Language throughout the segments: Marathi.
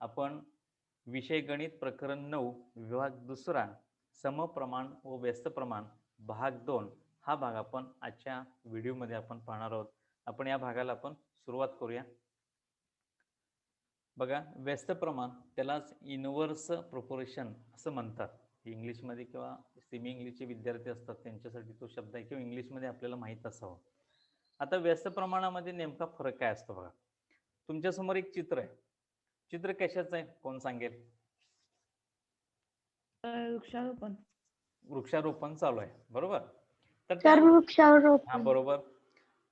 आपण विषय गणित प्रकरण नऊ विभाग दुसरा समप्रमाण व व्यस्त प्रमाण भाग दोन हा भाग आपण आजच्या व्हिडिओमध्ये आपण पाहणार आहोत. आपण या भागाला आपण सुरुवात करूया. बघा व्यस्त प्रमाण त्यालाच इनवर्स प्रोपोरेशन असं म्हणतात. इंग्लिशमध्ये किंवा सेमी इंग्लिशचे विद्यार्थी असतात त्यांच्यासाठी तो शब्द आहे किंवा इंग्लिशमध्ये आपल्याला माहीत असावं. आता व्यस्त प्रमाणामध्ये नेमका फरक काय असतो बघा. तुमच्यासमोर एक चित्र आहे. चित्र कशाचं आहे? कोण सांगेल? वृक्षारोपण. वृक्षारोपण चालू आहे. बरोबर? तर तर त्या- हा वृक्षारोपण बरोबर.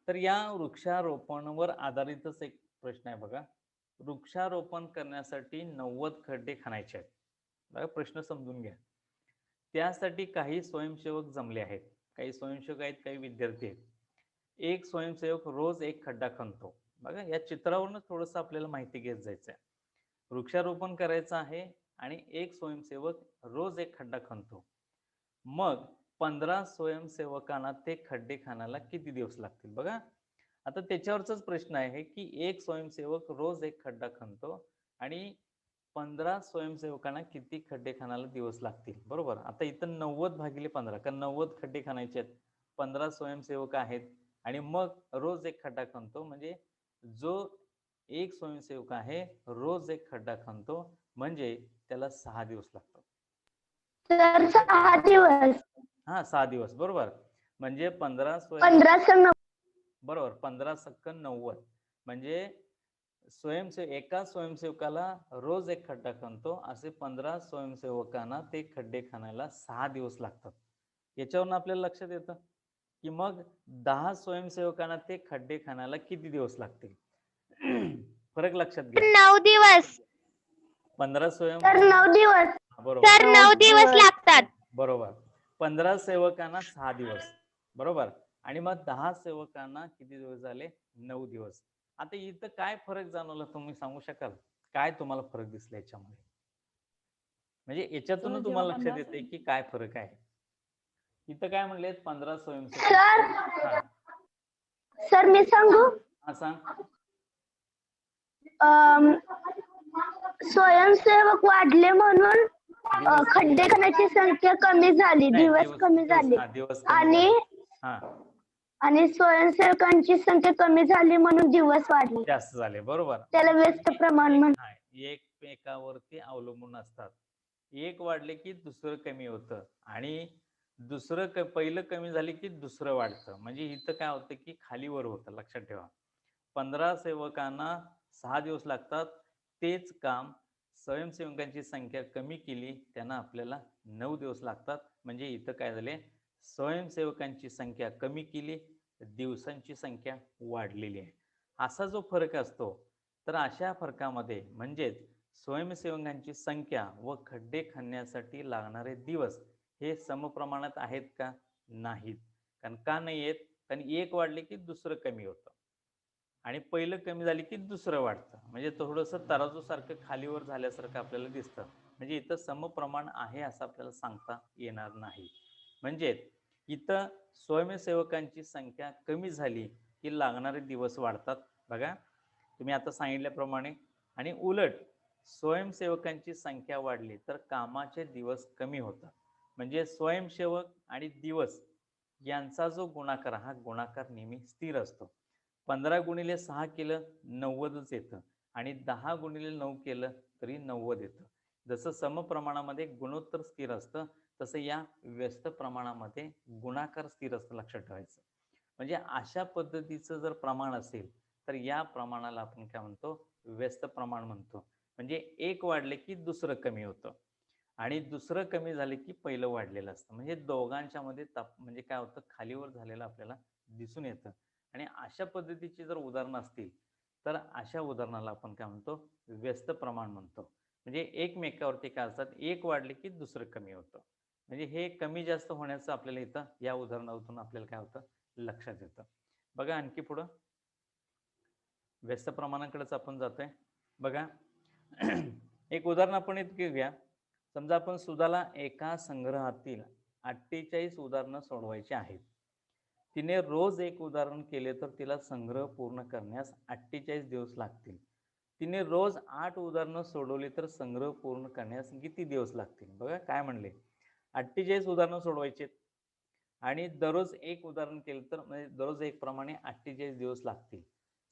तर या वृक्षारोपणावर आधारितच एक प्रश्न आहे बघा. वृक्षारोपण करण्यासाठी नव्वद खड्डे खणायचे आहेत. बघा प्रश्न समजून घ्या. त्यासाठी काही स्वयंसेवक जमले आहेत. काही स्वयंसेवक आहेत काही विद्यार्थी आहेत. एक स्वयंसेवक रोज एक खड्डा खणतो. बघा या चित्रावरूनच थोडंसं आपल्याला माहिती घेत जायचं आहे वृक्षारोपण करायचं आहे आणि एक स्वयंसेवक रोज एक खड्डा खणतो. मग पंधरा स्वयंसेवकांना ते खड्डे खाण्याला किती दिवस लागतील बघा? आता त्याच्यावरचाच प्रश्न आहे की एक स्वयंसेवक रोज एक खड्डा खणतो आणि पंधरा स्वयंसेवकांना किती खड्डे खाण्याला दिवस लागतील? बरोबर? आता इथं नव्वद भागिले पंधरा कारण नव्वद खड्डे खाणायचे आहेत. पंधरा स्वयंसेवक आहेत आणि मग रोज एक खड्डा खणतो. म्हणजे जो एक स्वयंसेवक आहे रोज एक खड्डा खणतो म्हणजे त्याला सहा दिवस लागतात. तर सहा दिवस? हा सहा दिवस बरोबर. म्हणजे पंधरा स्वयं बरोबर पंधरा सक्क नव्वद. म्हणजे स्वयंसेव एका स्वयंसेवकाला रोज एक खड्डा खणतो असे पंधरा स्वयंसेवकांना ते खड्डे खणायला सहा दिवस लागतात. याच्यावरून आपल्याला लक्षात येतं की मग दहा स्वयंसेवकांना ते खड्डे खणायला किती दिवस लागतील? फरक लक्षात घ्या. नऊ दिवस. पंधरा स्वयं तर नऊ दिवस. बरोबर. तर नऊ दिवस. लागतात. बरोबर. पंधरा सेवकांना सहा दिवस. बरोबर? आणि मग दहा सेवकांना किती दिवस झाले? नऊ दिवस. आता इथं काय फरक जाणवला तुम्ही सांगू शकाल? काय तुम्हाला फरक दिसला याच्यामध्ये? म्हणजे याच्यातून तुम्हाला लक्षात येते की काय फरक आहे? इथं काय म्हणले पंधरा सर. स्वयंसेवक हा, सर मी सांगू? हा सांग. स्वयंसेवक वाढले म्हणून खड्डे खाण्याची संख्या कमी झाली. दिवस कमी झाले. दिवस कमी आणि. हा. आणि स्वयंसेवकांची संख्या कमी झाली म्हणून दिवस वाढले. जास्त झाले बरोबर. त्याला व्यस्त प्रमाण म्हण हा, एकमेकावरती अवलंबून असतात. एक वाढले की दुसरं कमी होतं. आणि दुसरं क पहिलं कमी झाले की दुसरं वाढतं. म्हणजे इथं काय होतं की खालीवर होतं लक्षात ठेवा. पंधरा सेवकांना सहा दिवस लागतात. तेच काम स्वयंसेवकांची संख्या कमी केली त्यांना आपल्याला नऊ दिवस लागतात. म्हणजे इथं काय झाले? स्वयंसेवकांची संख्या कमी केली दिवसांची संख्या वाढलेली आहे. असा जो फरक असतो तर अशा फरकामध्ये म्हणजेच स्वयंसेवकांची संख्या व खड्डे खणण्यासाठी लागणारे दिवस हे समप्रमाणात आहेत का? नाहीत. कारण का नाही आहेत कारण एक वाढले की दुसरं कमी होतं. आणि पहिलं कमी झाली की दुसरं वाढतं. म्हणजे थोडंसं तराजूसारखं खालीवर झाल्यासारखं आपल्याला दिसतं. म्हणजे इथं समप्रमाण आहे असं आपल्याला सांगता येणार नाही. म्हणजे इथं स्वयंसेवकांची संख्या कमी झाली की लागणारे दिवस वाढतात. बघा तुम्ही आता सांगितल्याप्रमाणे आणि उलट स्वयंसेवकांची संख्या वाढली तर कामाचे दिवस कमी होतात. म्हणजे स्वयंसेवक आणि दिवस यांचा जो गुणाकार हा गुणाकार नेहमी स्थिर असतो. पंधरा गुणिले सहा केलं नव्वदच येतं. आणि दहा गुणिले नऊ केलं तरी नव्वद येतं. जसं समप्रमाणामध्ये गुणोत्तर स्थिर असतं तसं या व्यस्त प्रमाणामध्ये गुणाकार स्थिर असतं लक्षात ठेवायचं. म्हणजे अशा पद्धतीचं जर प्रमाण असेल तर या प्रमाणाला आपण काय म्हणतो? व्यस्त प्रमाण म्हणतो. म्हणजे एक वाढले की दुसरं कमी होतं. आणि दुसरं कमी झाले की पहिलं वाढलेलं असतं. म्हणजे दोघांच्या मध्ये ताप म्हणजे काय होतं? खालीवर झालेलं आपल्याला दिसून येतं. आणि अशा पद्धतीची जर उदाहरणं असतील तर अशा उदाहरणाला आपण काय म्हणतो? व्यस्त प्रमाण म्हणतो. म्हणजे एकमेकावरती काय असतात? एक वाढले की दुसरं कमी होतं. म्हणजे हे कमी जास्त होण्याचं आपल्याला इथं या उदाहरणातून आपल्याला काय होतं? लक्षात येतं. बघा आणखी पुढं. व्यस्त प्रमाणाकडेच आपण जातोय. बघा एक उदाहरण आपण इतके घेऊया. समजा आपण सुधाला एका संग्रहातील अठ्ठेचाळीस उदाहरणं सोडवायची आहेत. तिने रोज एक उदाहरण केले तर तिला संग्रह पूर्ण करण्यास अठ्ठेचाळीस दिवस लागतील. तिने रोज आठ उदाहरणं सोडवली तर संग्रह पूर्ण करण्यास किती दिवस लागतील? बघा काय म्हणले. अठ्ठेचाळीस उदाहरणं सोडवायचे आणि दररोज एक उदाहरण केलं तर म्हणजे दररोज एक प्रमाणे अठ्ठेचाळीस दिवस लागतील.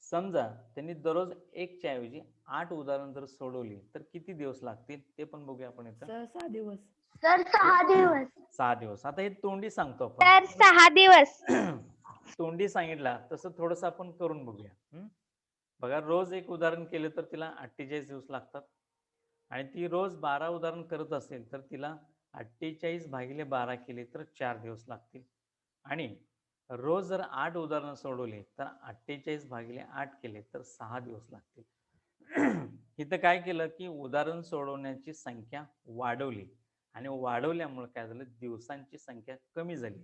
समजा त्यांनी दररोज एकच्या ऐवजी आठ उदाहरण जर सोडवली तर किती दिवस लागतील? ते पण बघूया आपण इथं. सर सहा दिवस. सर सहा दिवस. सहा दिवस. आता हे तोंडी सांगतो आपण. सर सहा दिवस. तोंडी सांगितला तसं थोडस आपण करून बघूया? बघा रोज एक उदाहरण केलं तर तिला अठ्ठेचाळीस दिवस लागतात. आणि ती रोज बारा उदाहरण करत असेल तर तिला अठ्ठेचाळीस भागिले बारा केले तर चार दिवस लागतील. आणि रोज जर आठ उदाहरणं सोडवली तर अठ्ठेचाळीस भागिले आठ केले तर सहा दिवस लागतील. इथं काय केलं की उदाहरण सोडवण्याची संख्या वाढवली. आणि वाढवल्यामुळे काय झालं? दिवसांची संख्या कमी झाली.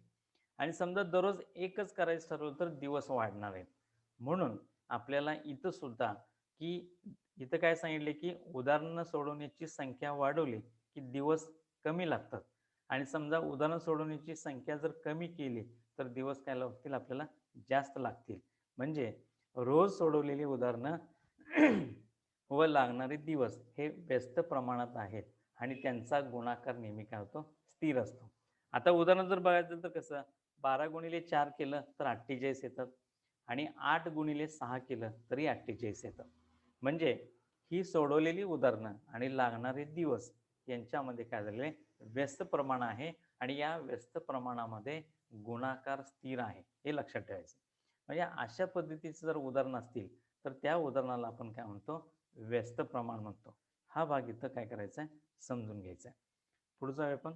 आणि समजा दररोज एकच करायचं ठरवलं तर दिवस वाढणार आहेत. म्हणून आपल्याला इथं सुद्धा की इथं काय सांगितले की उदाहरणं सोडवण्याची संख्या वाढवली की दिवस कमी लागतात. आणि समजा उदाहरण सोडवण्याची संख्या जर कमी केली तर दिवस काय लागतील? आपल्याला जास्त लागतील. म्हणजे रोज सोडवलेली उदाहरणं व लागणारे दिवस हे व्यस्त प्रमाणात आहेत. आणि त्यांचा गुणाकार नेहमी काय होतो? स्थिर असतो. आता उदाहरण जर बघायचं तर कसं? बारा गुणिले चार केलं तर अठ्ठेचाळीस येतात आणि आठ गुणिले सहा केलं तरी अठ्ठेचाळीस येतात म्हणजे ही सोडवलेली उदाहरणं आणि लागणारे दिवस यांच्यामध्ये काय झालेले? व्यस्त प्रमाण आहे आणि या व्यस्त प्रमाणामध्ये गुणाकार स्थिर आहे. हे लक्षात ठेवायचं. म्हणजे अशा पद्धतीचं जर उदाहरण असतील तर त्या उदाहरणाला आपण काय म्हणतो? व्यस्त प्रमाण म्हणतो. हा भाग इथं काय करायचा आहे समजून घ्यायचं आहे पुढचं जाऊया आपण.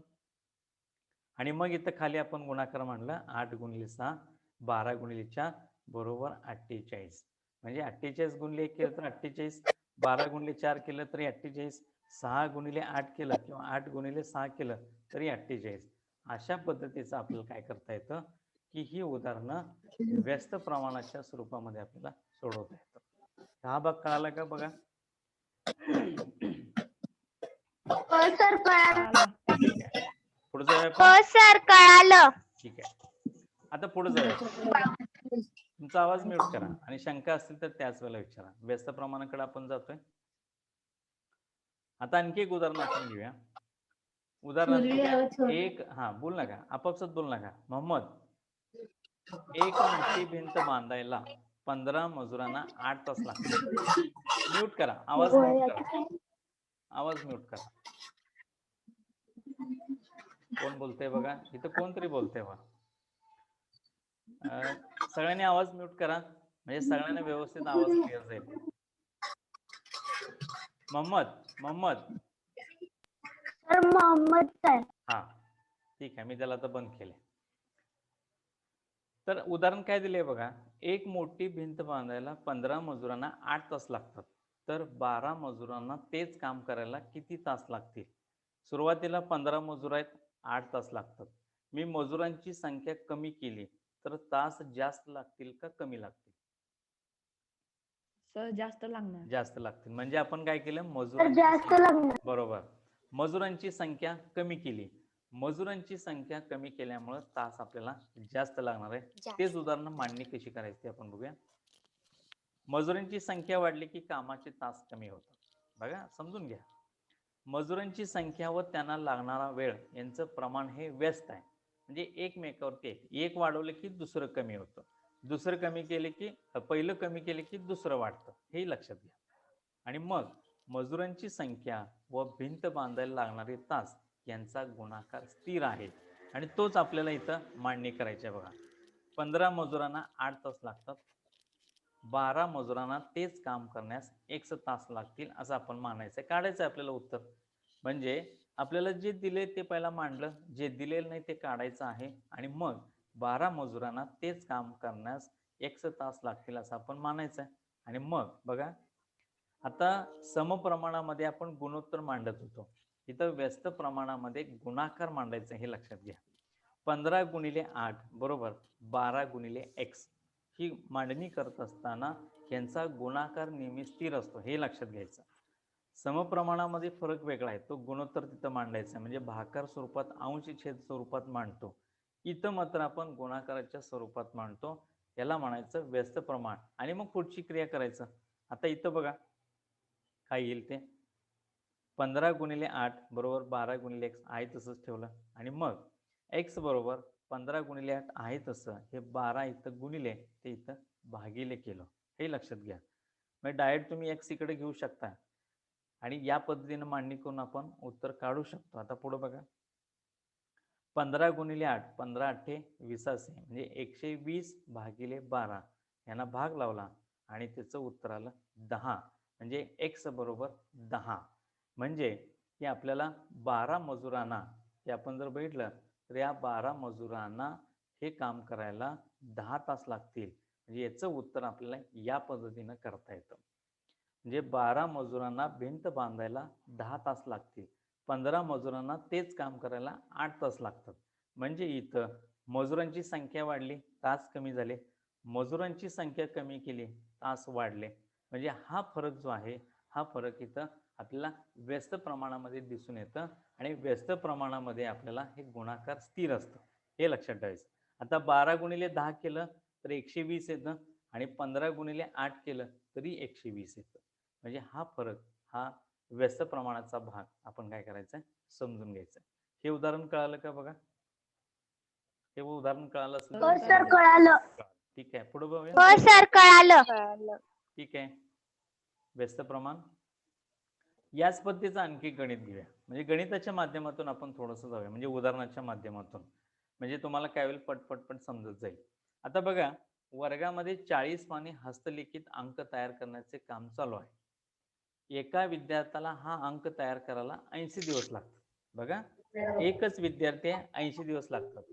आणि मग इथं खाली आपण गुणाकार मांडला आठ गुणिले सहा बारा गुणिले चार बरोबर अठ्ठेचाळीस. म्हणजे अठ्ठेचाळीस गुणिले एक केलं तर अठ्ठेचाळीस बारा गुणिले चार केलं तरी अठ्ठेचाळीस सहा गुणिले आठ केलं किंवा आठ गुणिले सहा केलं तरी अठ्ठेचाळीस. अशा पद्धतीचं आपल्याला काय करता येतं? की ही उदाहरणं व्यस्त प्रमाणाच्या स्वरूपामध्ये आपल्याला सोडवता येतं. हा भाग कळाला का बघा? हो सर कळालं. कळालं. ठीक आहे पुढचं आहे हो सर कळालं. ठीक आहे. आता पुढे जाऊया तुमचा आवाज म्यूट करा. आणि शंका असतील तर त्याच वेळेला विचारा. व्यस्त प्रमाणाकडे आपण जातोय. आता आणखी एक उदाहरण आपण घेऊया. उदाहरणार्थ एक हा बोल नका आपापसात बोल नका मोहम्मद. एक मोठी भिंत बांधायला पंधरा मजुरांना आठ तास लागतात. म्यूट करा. आवाज म्यूट करा. आवाज म्यूट करा. कोण बोलतंय बघा. इथं कोणतरी बोलतंय बघा. सगळ्यांनी आवाज म्यूट करा. म्हणजे सगळ्यांना व्यवस्थित आवाज क्लिअर जाईल. Mohammed Mohammed. Sir Mohammed sir. हा. ठीक आहे मी त्याला आता बंद केले तर उदाहरण काय दिले बघा. एक मोठी भिंत बांधायला पंधरा मजुरांना आठ तास लागतात. तर बारा मजुरांना तेच काम करायला किती तास लागतील? सुरुवातीला पंधरा मजूर आहेत आठ तास लागतात. मी मजुरांची संख्या कमी केली तर तास जास्त लागतील का कमी लागतील? सर जास्त लागणार. जास्त लागतील. म्हणजे आपण काय केलं? तर मजुरांची जास्त लागणार. बरोबर. मजुरांची संख्या कमी केली. मजुरांची संख्या कमी केल्यामुळं तास आपल्याला जास्त लागणार आहे. तेच उदाहरण मांडणी कशी करायची ते आपण बघूया. मजुरांची संख्या वाढली की कामाचे तास कमी होतात. बघा समजून घ्या. मजुरांची संख्या व त्यांना लागणारा वेळ यांचं प्रमाण हे व्यस्त आहे. म्हणजे एकमेकावरती एक एक वाढवलं की दुसरं कमी होतं. दुसरं कमी केले की पहिलं कमी केले की दुसरं वाढतं. हे लक्षात घ्या. आणि मग मजुरांची संख्या व भिंत बांधायला लागणारे तास यांचा गुणाकार स्थिर आहे. आणि तोच आपल्याला इथं मांडणी करायची आहे बघा. पंधरा मजुरांना आठ तास लागतात. बारा मजुरांना तेच काम करण्यास एक तास लागतील असं आपण मानायचं आहे काढायचं आहे आपल्याला उत्तर. म्हणजे आपल्याला जे दिले ते पहिला मांडलं जे दिलेलं नाही ते काढायचं आहे. आणि मग बारा मजुरांना तेच काम करण्यास एक तास लागतील असं आपण मानायचं आहे आणि मग बघा आता समप्रमाणामध्ये आपण गुणोत्तर मांडत होतो. इथं व्यस्त प्रमाणामध्ये गुणाकार मांडायचं हे लक्षात घ्या. पंधरा गुणिले आठ बरोबर? बारा गुणिले एक्स. ही मांडणी करत असताना यांचा गुणाकार नेहमी स्थिर असतो हे लक्षात घ्यायचं. समप्रमाणामध्ये फरक वेगळा आहे. तो गुणोत्तर तिथं मांडायचा आहे. म्हणजे भाकार स्वरूपात अंश छेद स्वरूपात मांडतो. इथं मात्र आपण गुणाकाराच्या स्वरूपात मांडतो. याला म्हणायचं व्यस्त प्रमाण. आणि मग पुढची क्रिया करायचं. आता इथं बघा. काय येईल ते? पंधरा गुणिले आठ बरोबर बारा गुणिले एक्स आहे तसंच ठेवलं. आणि मग एक्स बरोबर पंधरा गुणिले आठ आहे तसं हे बारा इथं गुणिले ते इथं भागिले केलं. हे लक्षात घ्या. म्हणजे डायरेक्ट तुम्ही एक्स इकडे घेऊ शकता. आणि या पद्धतीनं मांडणी करून आपण उत्तर काढू शकतो. आता पुढे बघा. पंधरा गुणिले आठ पंधरा अठ्ठे विसासे म्हणजे एकशे वीस भागिले बारा यांना भाग लावला आणि त्याचं उत्तर आलं दहा. म्हणजे एक्स बरोबर दहा. म्हणजे की आपल्याला बारा मजुरांना हे आपण जर बघितलं तर या बारा मजुरांना हे काम करायला दहा तास लागतील. म्हणजे याचं उत्तर आपल्याला या पद्धतीनं करता येतं. म्हणजे बारा मजुरांना भिंत बांधायला दहा तास लागतील. पंधरा मजुरांना तेच काम करायला आठ तास लागतात. म्हणजे इथं मजुरांची संख्या वाढली तास कमी झाले. मजुरांची संख्या कमी केली तास वाढले. म्हणजे हा फरक जो आहे हा फरक इथं आपल्याला व्यस्त प्रमाणामध्ये दिसून येतं आणि व्यस्त प्रमाणामध्ये आपल्याला हे गुणाकार स्थिर असतं. हे लक्षात ठेवायचं. आता बारा गुणिले दहा केलं तर एकशे वीस येतं आणि पंधरा गुणिले आठ केलं तरी एकशे वीस येतं. म्हणजे हा फरक हा व्यस्त प्रमाणाचा भाग आपण काय करायचं समजून घ्यायचं हे उदाहरण कळालं का बघा? हे उदाहरण कळालं हो ठीक आहे. पुढे बघूया. हो सर कळालं. ठीक आहे. व्यस्त प्रमाण याच पद्धतीचं आणखी गणित घेऊया. म्हणजे गणिताच्या माध्यमातून आपण थोडंसं जाऊया. म्हणजे उदाहरणाच्या माध्यमातून. म्हणजे तुम्हाला काय होईल? पटपटपट समजत जाईल. आता बघा वर्गामध्ये चाळीस पाने हस्तलिखित अंक तयार करण्याचे काम चालू आहे. एका विद्यार्थ्याला हा अंक तयार करायला ऐंशी दिवस लागतात. बघा एकच विद्यार्थी ऐंशी दिवस लागतात.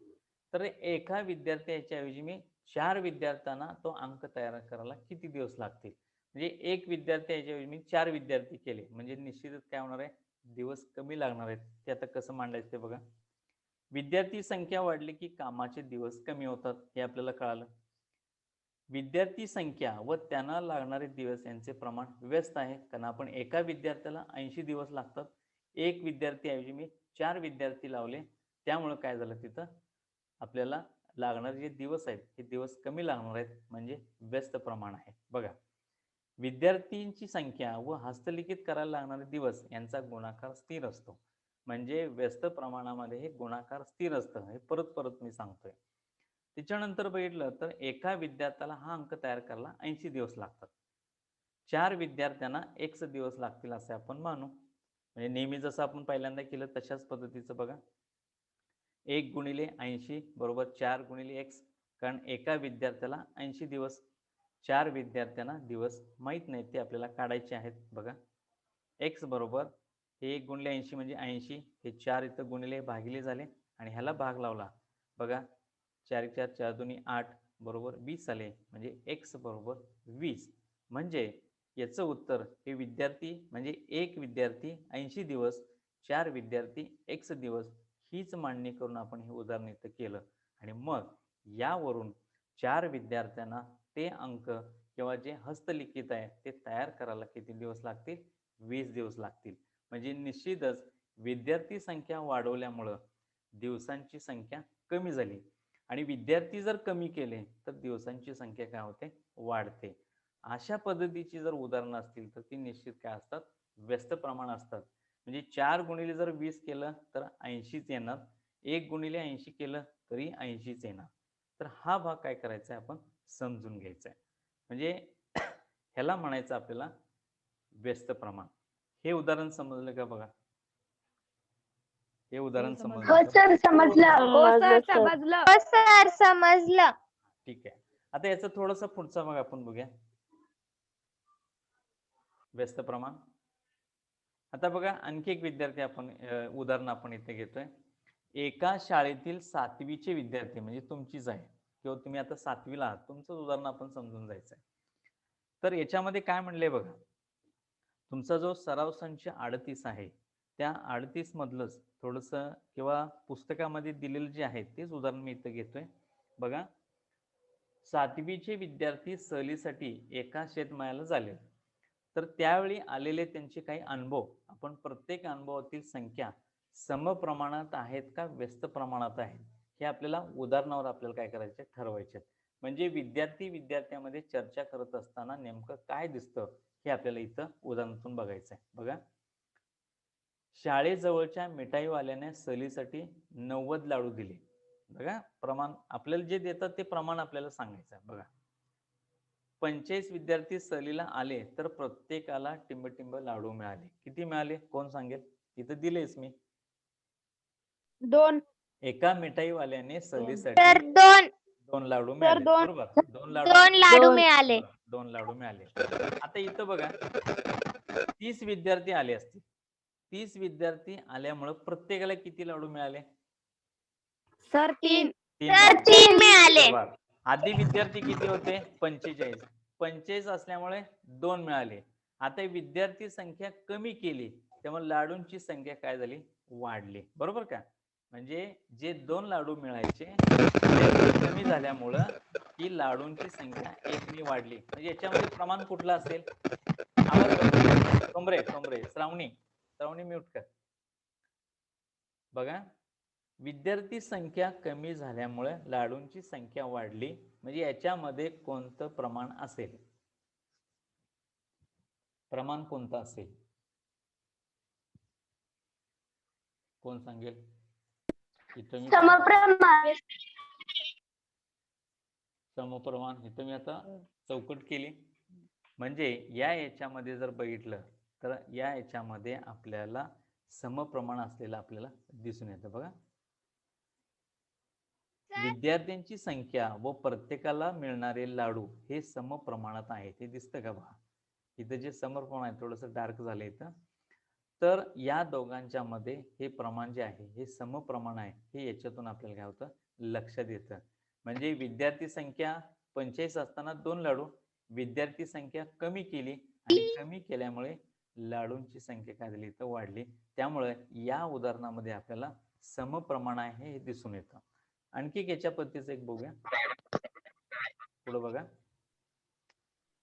तर एका विद्यार्थ्याच्या ऐवजी मी चार विद्यार्थ्यांना तो अंक तयार करायला किती दिवस लागतील? म्हणजे एक विद्यार्थी याच्याऐवजी मी चार विद्यार्थी केले. म्हणजे निश्चितच काय होणार आहे? दिवस कमी लागणार आहेत. ते आता कसं मांडायचं ते बघा. विद्यार्थी संख्या वाढली की कामाचे दिवस कमी होतात हे आपल्याला कळालं. विद्यार्थी संख्या व त्यांना लागणारे दिवस यांचे प्रमाण व्यस्त आहे. कारण आपण एका विद्यार्थ्याला ऐंशी दिवस लागतात. एक विद्यार्थी ऐवजी मी चार विद्यार्थी लावले. त्यामुळं काय झालं तिथं? आपल्याला लागणारे जे दिवस आहेत हे दिवस कमी लागणार आहेत. म्हणजे व्यस्त प्रमाण आहे. बघा. विद्यार्थींची संख्या व हस्तलिखित करायला लागणारे दिवस यांचा गुणाकार स्थिर असतो. म्हणजे व्यस्त प्रमाणामध्ये हे गुणाकार स्थिर असतं हे परत परत मी सांगतोय. त्याच्यानंतर बघितलं तर एका विद्यार्थ्याला हा अंक तयार करायला ऐंशी दिवस लागतात. चार विद्यार्थ्यांना एकच दिवस लागतील असे आपण मानू. म्हणजे नेहमी जसं आपण पहिल्यांदा केलं तशाच पद्धतीचं बघा. एक गुणिले ऐंशी बरोबर चार गुणिले एक्स. कारण एका विद्यार्थ्याला ऐंशी दिवस चार विद्यार्थ्यांना दिवस माहीत नाहीत ते आपल्याला काढायचे आहेत. बघा. एक्स बरोबर हे एक गुणले ऐंशी म्हणजे ऐंशी. हे चार इथं गुणले भागिले झाले आणि ह्याला भाग लावला. बघा. चार चार चार दोन्ही आठ बरोबर वीस आले. म्हणजे एक्स बरोबर वीस. म्हणजे याचं उत्तर हे विद्यार्थी म्हणजे एक विद्यार्थी ऐंशी दिवस चार विद्यार्थी एक्स दिवस हीच मांडणी करून आपण हे उदाहरण इथं केलं. आणि मग यावरून चार विद्यार्थ्यांना ते अंक किंवा जे हस्तलिखित आहे ते तयार करायला किती दिवस लागतील? वीस दिवस लागतील. म्हणजे निश्चितच विद्यार्थी संख्या वाढवल्यामुळं दिवसांची संख्या कमी झाली. आणि विद्यार्थी जर कमी केले तर दिवसांची संख्या काय होते? वाढते. अशा पद्धतीची जर उदाहरणं असतील तर ती निश्चित काय असतात? व्यस्त प्रमाण असतात. म्हणजे चार गुणिले जर वीस केलं तर ऐंशीच येणार. एक गुणिले ऐंशी केलं तरी ऐंशीच येणार. तर हा भाग काय करायचा आहे आपण? समजून घ्यायचा आहे म्हणजे ह्याला म्हणायचं आपल्याला व्यस्त प्रमाण. हे उदाहरण समजलं का बघा? हे उदाहरण समजलं. हो समजलं का? सर समजलं. हो सर समजलं. हो सर समजलं. ठीक आहे. आता याचं थोडस पुढचा भाग आपण बघूया. व्यस्त प्रमाण. आता बघा आणखी एक विद्यार्थी आपण उदाहरण आपण इथे घेतोय. एका शाळेतील सातवीचे विद्यार्थी म्हणजे तुमचीच आहे. किंवा तुम्ही आता सातवीला आहात तुमचंच उदाहरण आपण समजून जायचं आहे तर याच्यामध्ये काय म्हणलंय बघा तुमचा जो सराव संच अडतीस आहे त्या अडतीस मधलंच थोडंसं किंवा पुस्तकामध्ये दिलेलं जे आहे तेच उदाहरण मी इथं घेतोय. बघा सातवीचे विद्यार्थी सहलीसाठी एका शेतमाळ्याला झाले. तर त्यावेळी आलेले त्यांचे काही अनुभव आपण प्रत्येक अनुभवातील संख्या सम प्रमाणात आहेत का व्यस्त प्रमाणात आहेत? हे आपल्याला उदाहरणावर आपल्याला काय करायचे ठरवायचे म्हणजे विद्यार्थी विद्यार्थ्यामध्ये चर्चा करत असताना नेमकं काय दिसतं? हे आपल्याला इथं उदाहरणातून बघायचं आहे. बघा. शाळेजवळच्या मिठाईवाल्याने सहलीसाठी नव्वद लाडू दिले. बघा. प्रमाण आपल्याला जे देतात ते प्रमाण आपल्याला सांगायचं आहे. बघा. पंचेचाळीस विद्यार्थी सहलीला आले तर प्रत्येकाला टिंबटिंब लाडू मिळाले. किती मिळाले? कोण सांगेल? इथं दिलेच मी. दोन. एका मिठाईवाल्याने तर सहलीसाठी दोन दोन लाडू मिळाले. दोन. बरोबर? दोन लाडू दोन लाडू. मिळाले. दोन लाडू मिळाले. आता इथं बघा तीस विद्यार्थी आले असतील. तीस विद्यार्थी आल्यामुळं प्रत्येकाला किती लाडू मिळाले? सर तीन. तीन तर लाडू. तीन मिळाले. बरं. आधी विद्यार्थी किती होते? पंचेचाळीस. पंचेचाळीस असल्यामुळे दोन मिळाले. आता विद्यार्थी संख्या कमी केली त्यामुळे लाडूंची संख्या काय झाली? वाढली. बरोबर का? म्हणजे जे दोन लाडू मिळायचे ते कमी झाल्यामुळं ही लाडूंची संख्या एकनी वाढली. म्हणजे याच्यामध्ये प्रमाण कुठलं असेल? आवाज कमरे कमरे श्रावणी. श्रावणी म्यूट कर. बघा. विद्यार्थी संख्या कमी झाल्यामुळे लाडूंची संख्या वाढली. म्हणजे याच्यामध्ये कोणतं प्रमाण असेल? प्रमाण कोणतं असेल? कोण सांगेल? इथं मी समप्रमाण. समप्रमाण. इथं मी आता चौकट केली. म्हणजे या याच्यामध्ये जर बघितलं तर या याच्यामध्ये आपल्याला समप्रमाण असलेलं आपल्याला दिसून येतं बघा. विद्यार्थ्यांची संख्या व प्रत्येकाला मिळणारे लाडू हे समप्रमाणात आहे ते दिसतं का बघा? इथं जे समप्रमाण आहे थोडंसं डार्क झालं इथं. तर या दोघांच्या मध्ये हे प्रमाण जे आहे हे समप्रमाण आहे हे याच्यातून आपल्याला काय होतं? लक्षात येतं म्हणजे विद्यार्थी संख्या पंचेचाळीस असताना दोन लाडू विद्यार्थी संख्या कमी केली आणि कमी केल्यामुळे लाडूंची संख्या काय झाली? तर वाढली. त्यामुळे या उदाहरणामध्ये आपल्याला समप्रमाण आहे हे दिसून येतं. आणखी एक याच्या पद्धतीचं एक बघूया. पुढं बघा.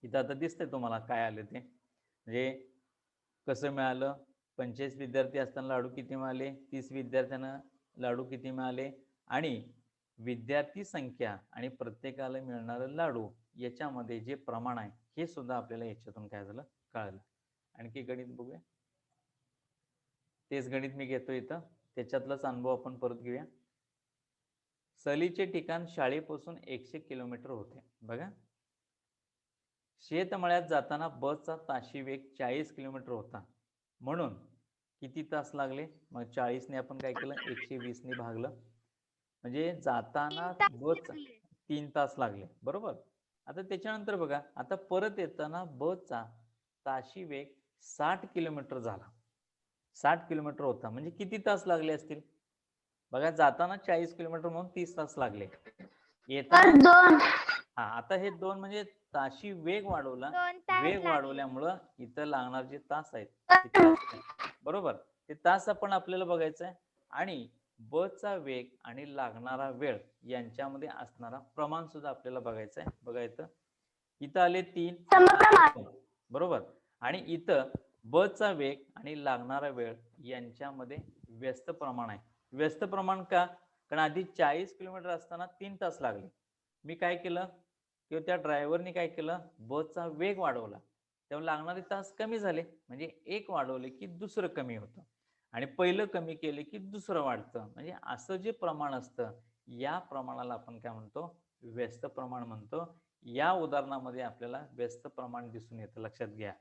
इथं आता दिसतंय तुम्हाला काय आलं ते. म्हणजे कसं मिळालं? पंचेचाळीस विद्यार्थी असताना लाडू किती मिळाले? तीस विद्यार्थ्यांना लाडू किती मिळाले? आणि विद्यार्थी संख्या आणि प्रत्येकाला मिळणारं लाडू याच्यामध्ये जे प्रमाण आहे हे सुद्धा आपल्याला याच्यातून काय झालं? कळलं. आणखी गणित बघूया. तेच गणित मी घेतो इथं. त्याच्यातलाच अनुभव आपण परत घेऊया. सलीचे ठिकाण शाळेपासून एकशे किलोमीटर होते. बघा. शेतमळ्यात जाताना बसचा ताशी वेग चाळीस किलोमीटर होता. म्हणून किती तास लागले? मग चाळीसने आपण काय केलं? एकशे वीसने भागलं. म्हणजे जाताना बस तीन तास लागले. बरोबर? आता त्याच्यानंतर बघा आता परत येताना बसचा ताशी वेग साठ किलोमीटर झाला. साठ किलोमीटर होता. म्हणजे किती तास लागले असतील? बघा जाताना चाळीस किलोमीटर म्हणून तीस तास लागले. येताना हा आता हे दोन म्हणजे ताशी वेग वाढवला. दोन तास वेग लागले. वाढवल्यामुळं इथं लागणार जे तास आहेत ते तास आहेत. बरोबर? ते तास आपण आपल्याला बघायचं आहे. आणि बसचा वेग आणि लागणारा वेळ यांच्यामध्ये असणारा प्रमाण सुद्धा आपल्याला बघायचं आहे. बघा इथं. इथं आले तीन. समप्रमाण. बरोबर? आणि इथं बसचा वेग आणि लागणारा वेळ यांच्यामध्ये व्यस्त प्रमाण आहे. व्यस्त प्रमाण का? कारण आधी चाळीस किलोमीटर असताना तीन तास लागले. मी काय केलं? किंवा त्या ड्रायव्हरनी काय केलं? बसचा वेग वाढवला. तेव्हा लागणारे तास कमी झाले. म्हणजे एक वाढवले की दुसरं कमी होतं. आणि पहिलं कमी केले की दुसरं वाढतं. म्हणजे असं जे प्रमाण असतं या प्रमाणाला आपण काय म्हणतो? व्यस्त प्रमाण म्हणतो. या उदाहरणामध्ये आपल्याला व्यस्त प्रमाण दिसून येतं. लक्षात घ्या.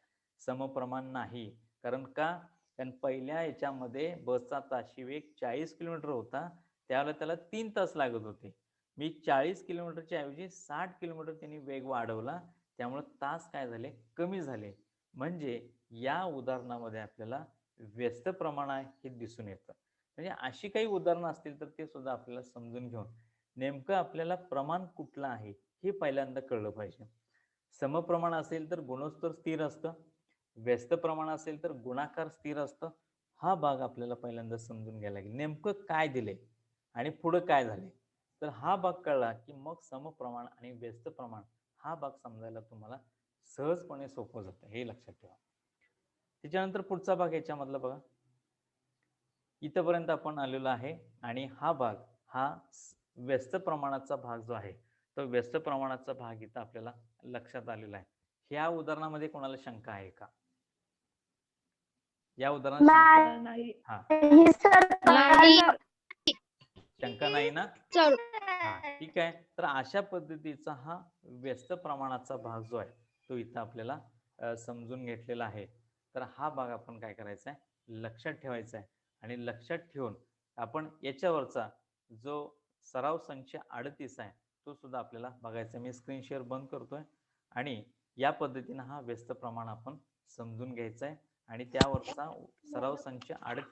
समप्रमाण नाही. कारण का? कारण पहिल्या याच्यामध्ये बसचा ताशी वेग चाळीस किलोमीटर होता. त्यावेळेला त्याला तीन तास लागत होते. मी चाळीस किलोमीटरच्या ऐवजी साठ किलोमीटर त्यांनी वेग वाढवला. त्यामुळे तास काय झाले? कमी झाले. म्हणजे या उदाहरणामध्ये आपल्याला व्यस्त प्रमाण आहे हे दिसून येतं. म्हणजे अशी काही उदाहरणं असतील तर ते सुद्धा आपल्याला समजून घेऊन नेमकं आपल्याला प्रमाण कुठलं आहे हे पहिल्यांदा कळलं पाहिजे. समप्रमाण असेल तर गुणोत्तर स्थिर असतं. व्यस्त प्रमाण असेल तर गुणाकार स्थिर असतं. हा भाग आपल्याला पहिल्यांदा समजून घ्यायला लागेल. नेमकं काय दिले आणि पुढं काय झाले तर हा भाग कळला की मग समप्रमाण आणि व्यस्त प्रमाण हा भाग समजायला तुम्हाला सहजपणे सोपं जातं हे लक्षात ठेवा. त्याच्यानंतर पुढचा भाग याच्यामधला बघा. इथपर्यंत आपण आलेलो आहे आणि हा भाग हा व्यस्त प्रमाणाचा भाग जो आहे तो व्यस्त प्रमाणाचा भाग इथं आपल्याला लक्षात आलेला आहे. ह्या उदाहरणामध्ये कोणाला शंका आहे का? या उदाहरणात शंका- नाही ना? हा ठीक आहे. तर अशा पद्धतीचा हा व्यस्त प्रमाणाचा भाग जो आहे तो इथं आपल्याला समजून घेतलेला आहे. तर हा भाग आपण काय करायचा आहे? लक्षात ठेवायचा आहे. आणि लक्षात ठेवून आपण याच्यावरचा जो सराव संच अडतीस आहे तो सुद्धा आपल्याला बघायचा. मी स्क्रीन शेअर बंद करतोय. आणि या पद्धतीनं हा व्यस्त प्रमाण आपण समजून घ्यायचा आहे. आणि त्यावरचा सराव संच अडतीस